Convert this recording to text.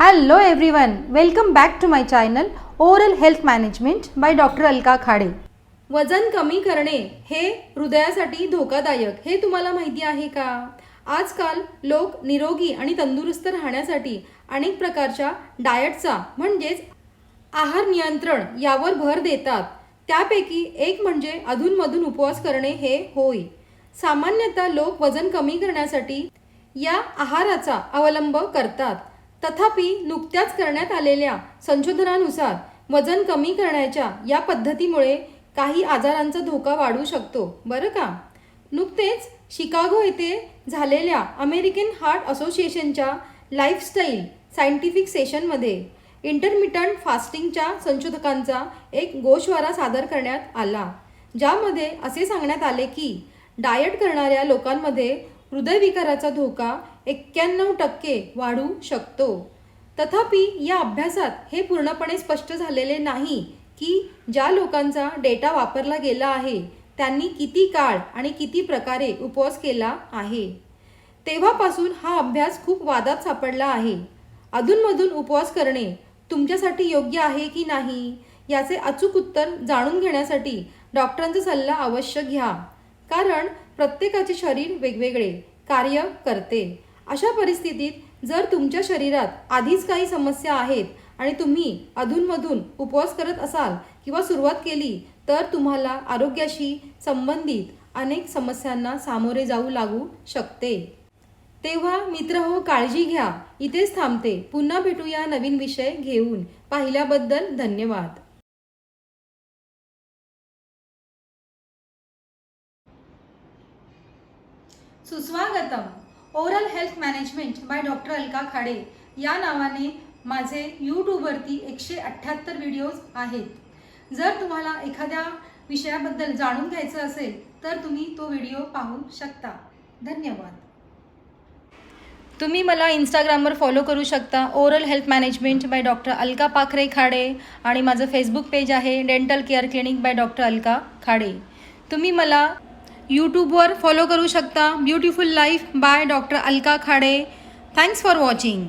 Hello everyone welcome back to my channel oral health management by doctor Alka Khade वजन कमी करणे हे हृदयासाठी धोकादायक हे तुम्हाला माहिती आहे का? आजकाल लोक निरोगी आणि तंदुरुस्त राहण्यासाठी अनेक प्रकारच्या डाएटचा म्हणजेच आहार नियंत्रण यावर भर देतात. त्यापैकी एक म्हणजे अधूनमधून उपवास करणे हे होय. सामान्यतः लोक वजन कमी करण्यासाठी या आहाराचा अवलंब करतात. तथापि नुकत्याच करण्यात आलेल्या संशोधनानुसार वजन कमी करण्याच्या या पद्धतीमुळे काही आजारांचा धोका वाढू शकतो. बरं का? नुकतेच शिकागो येथे झालेल्या अमेरिकन हार्ट असोसिएशनच्या लाईफस्टाईल सायंटिफिक सेशनमध्ये इंटरमिटंट फास्टिंगच्या संशोधकांचा एक गोषवारा सादर करण्यात आला. ज्यामध्ये असे सांगण्यात आले की डाएट करणाऱ्या लोकांमध्ये हृदयविकाराचा धोका एक्क्याण्णव टक्के वाढू शकतो. तथापि या अभ्यासात हे पूर्णपणे स्पष्ट झालेले नाही की ज्या लोकांचा डेटा वापरला गेला आहे त्यांनी किती काळ आणि किती प्रकारे उपवास केला आहे. तेव्हापासून हा अभ्यास खूप वादात सापडला आहे. अधूनमधून उपवास करणे तुमच्यासाठी योग्य आहे की नाही याचे अचूक उत्तर जाणून घेण्यासाठी डॉक्टरांचा सल्ला अवश्य घ्या. कारण प्रत्येकाचे शरीर वेगवेगळे कार्य करते. अशा परिस्थितीत जर तुमच्या शरीरात आधीच काही समस्या आहेत आणि तुम्ही अधूनमधून उपवास करत असाल किंवा सुरुवात केली तर तुम्हाला आरोग्याशी संबंधित अनेक समस्यांना सामोरे जाऊ लागू शकते. तेव्हा मित्र हो काळजी घ्या. इथेच थांबते. पुन्हा भेटूया नवीन विषय घेऊन. पाहिल्याबद्दल धन्यवाद. सुस्वागतम. Oral health management by doctor Alka Khade या नावाने माझे यूट्यूबवरती एकशे अठ्ठ्याहत्तर व्हिडिओज आहेत. जर तुम्हाला एखाद्या विषयाबद्दल जाणून घ्यायचं असेल तर तुम्ही तो व्हिडिओ पाहू शकता. धन्यवाद. तुम्ही मला इंस्टाग्रामवर फॉलो करू शकता. Oral health management by doctor Alka Pakhare Khade आणि माझं फेसबुक पेज आहे dental care clinic by doctor Alka Khade. तुम्ही मला यूट्यूबवर फॉलो करू शकता. Beautiful life by doctor Alka Khade. Thanks for watching